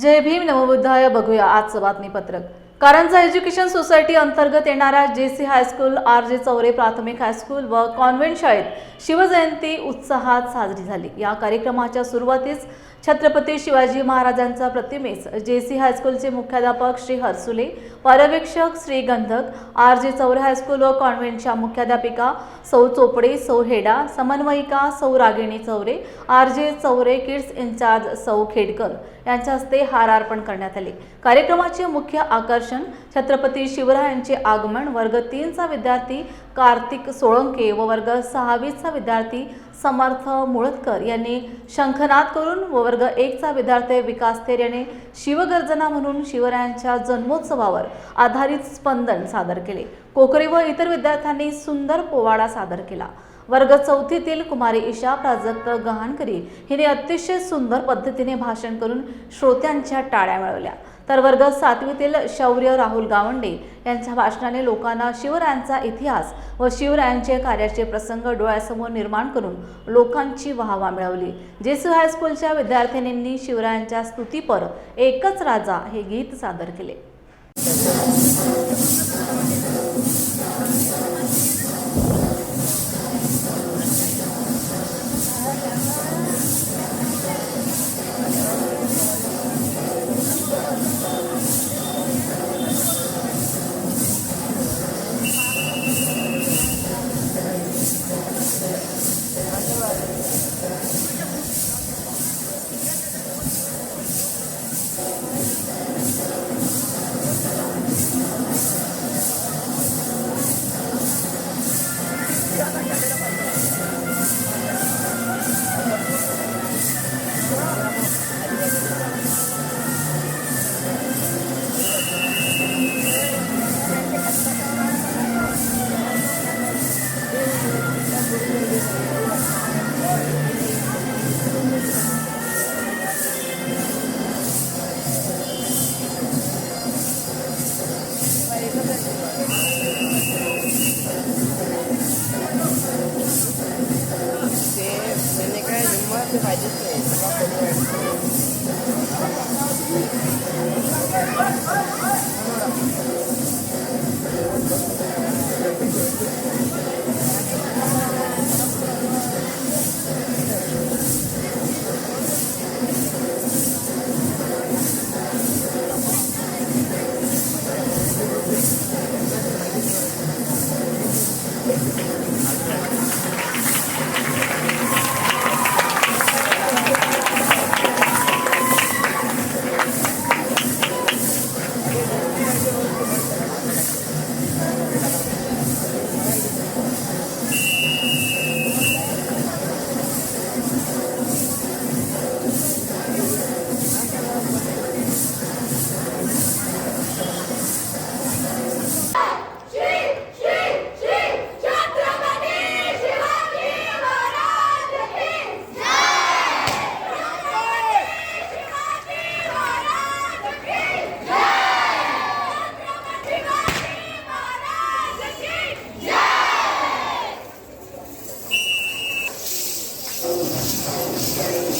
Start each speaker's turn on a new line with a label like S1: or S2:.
S1: जय भीम नवबुद्धाय बघूया आजचं बातमीपत्रक. Karanja education society अंतर्गत येणाऱ्या जे C high school R J Chaure प्राथमिक हायस्कूल व कॉन्व्हेंट शाळेत शिवजयंती उत्साहात साजरी झाली. या कार्यक्रमाच्या सुरुवातीस छत्रपती शिवाजी महाराजांच्या प्रतिमेस जे सी हायस्कूलचे मुख्याध्यापक श्री हरसुले पर्यवेक्षक श्री गंधक आर जे चौरे हायस्कूल व कॉन्व्हेंटच्या मुख्याध्यापिका सौ चोपडे सौ हेडा समन्वयिका सौ रागिणी Chaure R J Chaure kids in-charge सौ खेडकर यांच्या हस्ते हार अर्पण करण्यात आले. कार्यक्रमाचे मुख्य आकर्षण छत्रपती शिवरायांचे आगमन वर्ग तीनचा विद्यार्थी कार्तिक सोळंके व वर्ग सहावीचा विद्यार्थी समर्थ मुळतकर यांनी शंखनाद करून व वर्ग एकचा विद्यार्थी विकास थेर यांनी शिवगर्जना म्हणून शिवरायांच्या जन्मोत्सवावर आधारित स्पंदन सादर केले. कोकरे व इतर विद्यार्थ्यांनी सुंदर पोवाडा सादर केला. वर्ग चौथीतील कुमारी ईशा प्राजक्त गहाणकरी हिने अतिशय सुंदर पद्धतीने भाषण करून श्रोत्यांच्या टाळ्या मिळवल्या. तर वर्ग सातवीतील शौर्य राहुल गावंडे यांच्या भाषणाने लोकांना शिवरायांचा इतिहास व शिवरायांचे कार्याचे प्रसंग डोळ्यासमोर निर्माण करून लोकांची वाहवा मिळवली. जेसू हायस्कूलच्या विद्यार्थिनींनी शिवरायांच्या स्तुतीपर एकच राजा हे गीत सादर केले.
S2: participate. Thank you.